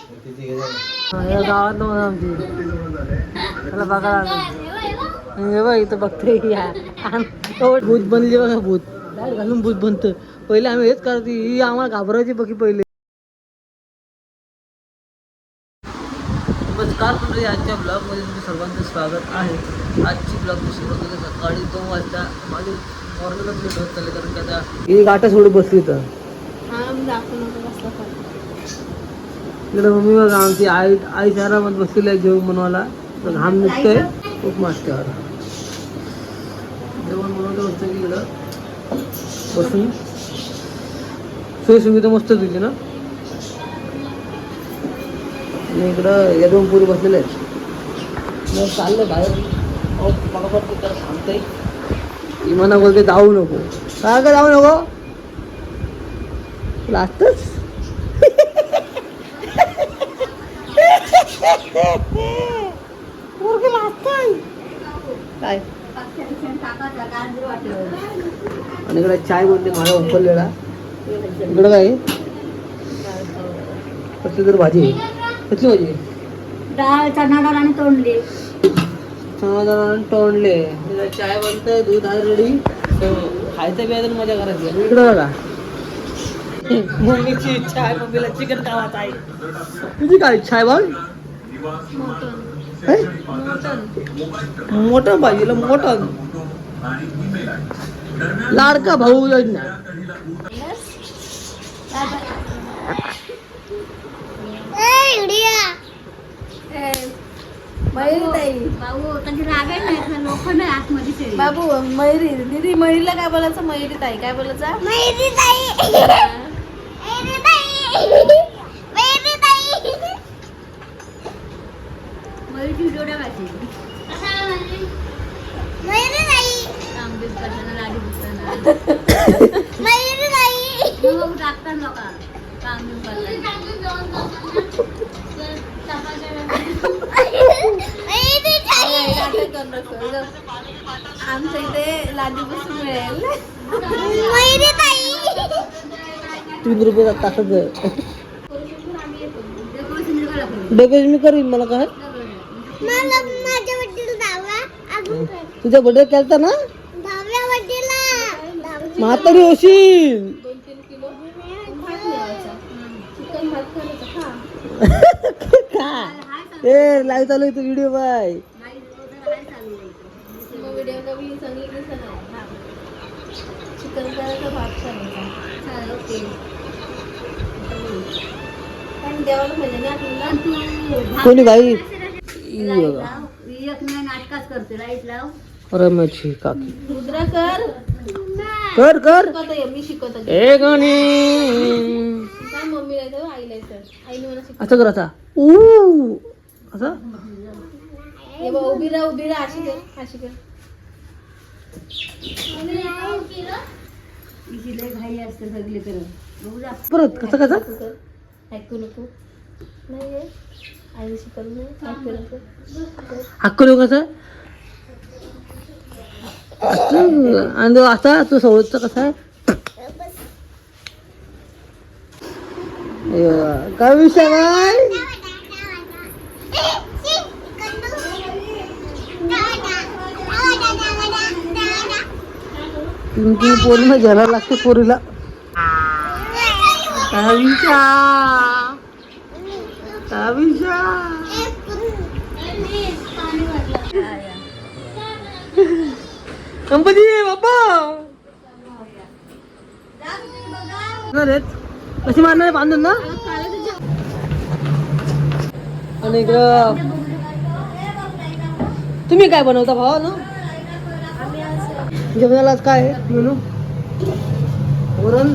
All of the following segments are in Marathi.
या गावात नव्हतं आमची. त्याला लागलं बघ इथं बघते या भूत बनली बघा भूत. काय घालून भूत बनतं पहिले आम्ही हेच करते ही आम्हाला घाबरायची बघी पहिले. नमस्कार मंडळी आजच्या ब्लॉगमध्ये तुमचं सर्वांचं स्वागत आहे. आजची ब्लॉगची सुरुवात होते सकाळी दोन वाजता. माझे मॉर्निंगच लेट होत चालले कारण की आता ही गाठा सोडून बसली तर इकडे मम्मी बघा आमची आई आई शहरामध्ये बसलेली आहे जेवण बनवायला. तर घाम निघतोय खूप मस्त जेवण बनवलं मस्त की इकडं. बसून. सोयीसुविधा मस्त तुझी ना? आणि इकडं या दोन पुरी बसलेले आहेत. मग चाललं बाहेर. अहो, पटापट इमाना बोलते जाऊ नको. काय का जाऊ नको? लागतच काय? आणि इकडे चाय बोलते माझा उकळलेला इकडं काय? कसली तर भाजी. कसली भाजी? डाळ चणा डाळ आणि तोंडली. समाधान तोंडले. इकडे चाय बनतंय दूध आहे रेडी खायचं प्यायचं मजा करायची आणि इकडं बघा. मम्मीची इच्छा आहे मम्मीला चिकन खावायचं आहे. तुझी काय इच्छा आहे बघ? मोठं पाहिजे मोठं. लाडका भाऊ योजना. बाबू मयुरी दीदी मयुरीला काय बोलायचं? मयुरी ताई काय बोलायचं? मयूरची व्हिडिओ टाकायची कामबीज करताना लाडी दिसताना मग टाकतात लोक कामबीज करताना नाटक करू नको. आमच्या इथे लादी बसून मिळेल. तीन रुपये टाकत डेकोरेशन मी करीन मला काय? तुझ्या बर्थडे केलता ना? म्हातारी होशील दोन तीन किलो भात मिळायचा चिकन भात करायचा ए लाईव्ह चालू आहे व्हिडिओ बाय कोणी बाई? नाटकाच करते. लाइट लाव. काकी. रुद्रा कर. कर कर. मी शिकवता ए गाणी. असं कर आता. ऊ. असं? हे बघ उभी राहा उभी राहा अशी कर अशी कर हिची लय घाई असते सगळी करत बघू जा. परत कसं कसं असं कर ऐकू नको. नाही आहे. ऐकू नको. हक्क लोक कसं? असं. आणि तो असा तो सवलतचा कसा आहे? अय्यो, काय विषय बाय तुमची पोरीला घ्यायला लागते पोरीला काविशा काविशा गणपती बाप्पा अरे कशी मारणार बांधून ना? आणि इकडं तुम्ही काय बनवता भावा ना? जेवणाला आज काय आहे मेनू? वरण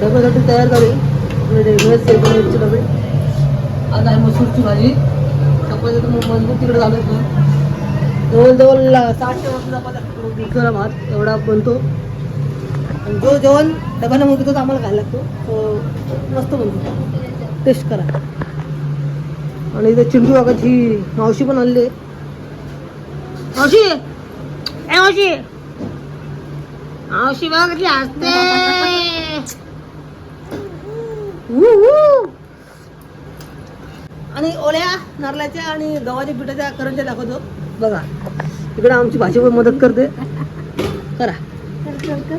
डब्यासाठी तयार झाली. व्हेज मिरची डबे. आज आहे मसूरची भाजी. चपाती तर मजबूत तिकडे झालं जवळजवळ साठ ते वर्ष चपात्या भात एवढा बनतो. जो जेवण डब्याला म्हणतो तोच आम्हाला खायला लागतो. तो मस्त म्हणतो टेस्ट करा. आणि इथे चिंटू काकाची मावशी पण आणली. मावशी! ए मावशी! मावशी बघ कशी हसते. आणि ओल्या नारळाच्या आणि गव्हाच्या पिठाच्या करंज्या दाखवतो. बघा. इकडे आमची भाजी पण मदत करते. करा कर.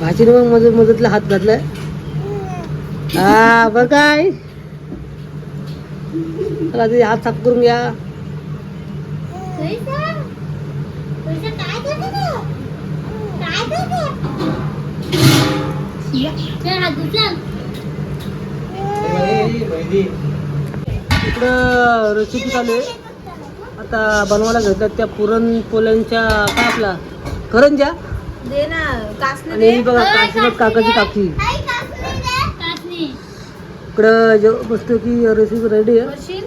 भाजीने मग मदत मदतला हात घातलाय. हा बघ काय. हात साफ करून घ्या. इकडं रेसिपी चालू आहे. आता बनवायला घेतल्यात त्या पुरणपोळ्यांच्या काय आपला? करंज्या? दे ना कासने आणि दे. ही बघा काकाची काकी कासनी. इकडं जे बसतो की रेसिपी रेडी आहे. बसशील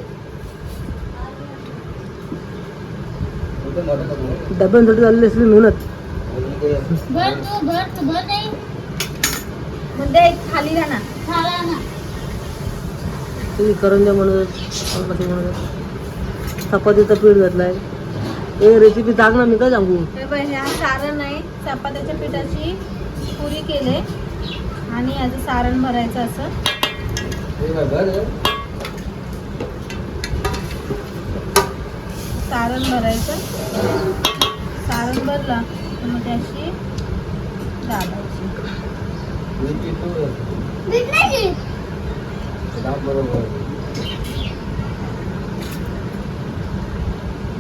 डब्यांसाठी चालली असली मेहनत. भर तू, भर तू, भर नाही. मग दे खाली राहा ना झाला ना. ती करंज्या म्हणत म्हणत चपातीचं पीठ घातलाय. हे रेसिपी सांग ना मी काय सांगू? हे बघ हे सारण आहे. चपात्याच्या पिठाची पुरी केले. आणि याचं सारण भरायचं असं. सारण भरायचं. सारण भरलं तर मग त्याची दाबायची.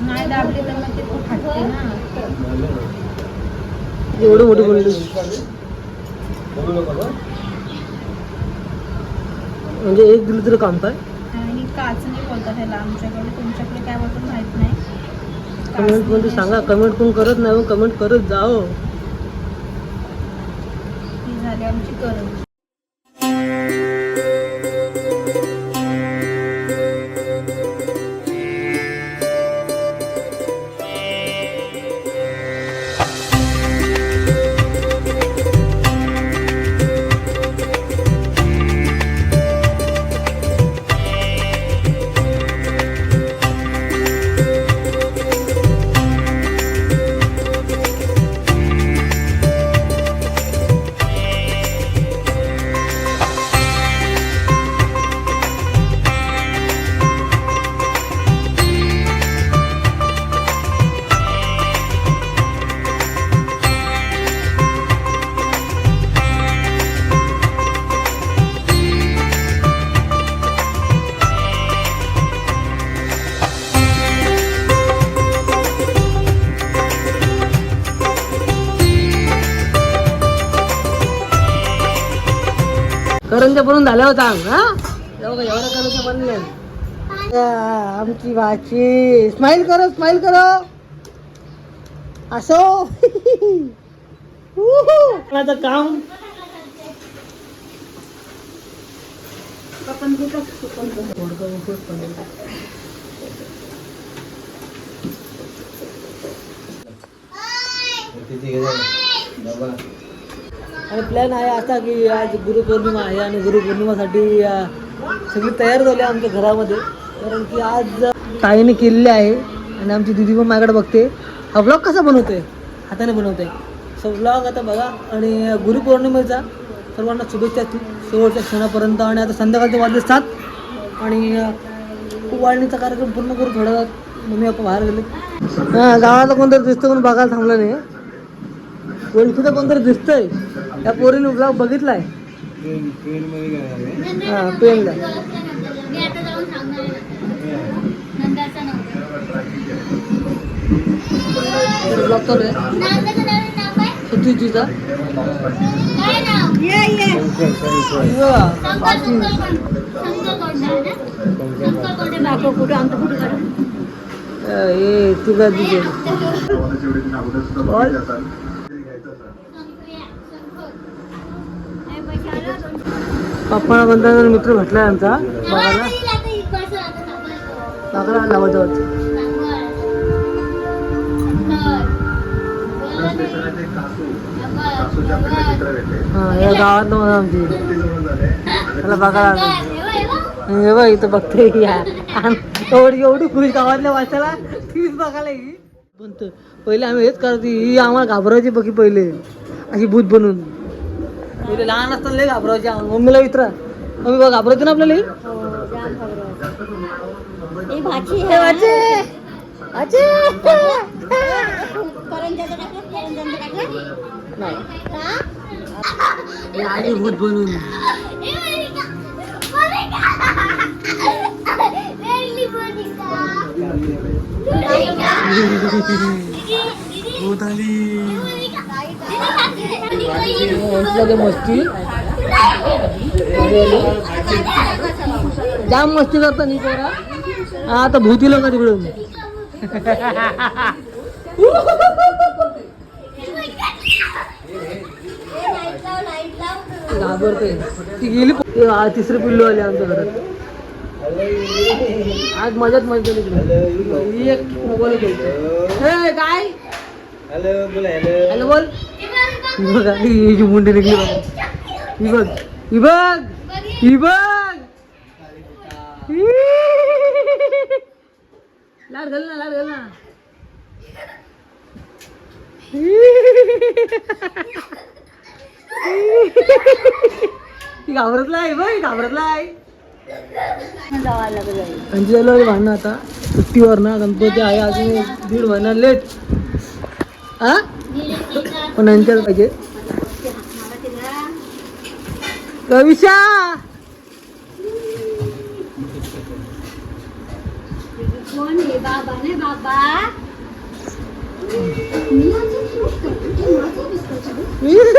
नाही. नाही दाबली तर मग ते फाटते ना. एवढी मोठी बनली म्हणजे एक दिलं तरी काम काय आणि काचणी बोलतात ह्याला आमच्याकडे तुमच्याकडे काय बोलतात माहीत नाही. कमेंटमध्ये सांगा कमेंट कोण करत नाही मग कमेंट करत जाओ. ही झाली आमची करंजी. करंजा बनवून झाल्यावर सांग हा? एवढं करंजा बनले? आमची भाची. स्माइल करो स्माइल करो. असो. माझं काम? आणि प्लॅन आहे असा की आज गुरुपौर्णिमा आहे आणि गुरुपौर्णिमासाठी सगळी तयार झाली आहे आमच्या घरामध्ये. कारण की आज ताईने केलेली आहे आणि आमची दिदी पण माझ्याकडे बघते. हा ब्लॉग कसा बनवतोय? हाताने बनवतोय. सो ब्लॉग आता बघा. आणि गुरुपौर्णिमेचा सर्वांना शुभेच्छा शेवटच्या क्षणापर्यंत आणि आता संध्याकाळचे वाजले सात. आणि खूप वाढणीचा कार्यक्रम पूर्ण करू थोड्या मम्मी आपण बाहेर गेले. हां गावाला कोणतरी दिसतं म्हणून बघायला थांबलं नाही. ओळखीचं कोणतरी दिसतंय? त्या पोरीने ब्लॉग बघितलाय हा पेनला मी आता जाऊन सांगणार आहे. नंदाचा नवरा. ब्लॉग चालू आहे नंदाचं नवीन नाव काय? सुतीजीचा काय नाव? शंकर शंकर कोण? शंकर कोण आहे ना? शंकर कोण आहे? कुठे आमचं कुठे काढा ए तुझा दिजे पप्पा बंधना मित्र भेटलाय आमचा बघायला. बघायला लावत हा या गावातलं मला आमची. त्याला बघायला. हे बघ इथं बघते या एवढी एवढी खुश गावातल्या वाचायला तीच बघायला येईल बनतं पहिले आम्ही हेच करते ही आम्हाला घाबरायची बघी पहिले. अशी भूत बनून. पहिले लहान असताना लय घाबरायची. मम्मीला विचारा. मम्मी बघ घाबरायची ना आपल्याला ही? ही नाही. बनून! भूत आली. म्हटलं मस्ती. जाम मस्ती करता नाही पोरा. आता भूती लोक तिकडून. घाबरते ती गेली तिसरी पिल्लू आली आमच्या घरात. आज मजाच मजा तिकडे. एक मोबाईल हे काय? हॅलो बोला हॅलो हॅलो बोल. ही बघा ही मुंडी निघली बघा. ही बघ ही बघ ही बघ. ही. लाड घाल ना लाड घाल ना. ती घाबरतलाय बघ ही त्यांची झालं भांडणं आता. सुट्टीवर ना गणपती आहे अजून दीड महिना लेट. हा पण यांच्यात पाहिजे कविशा कोण हे बाबा ने बाबा ती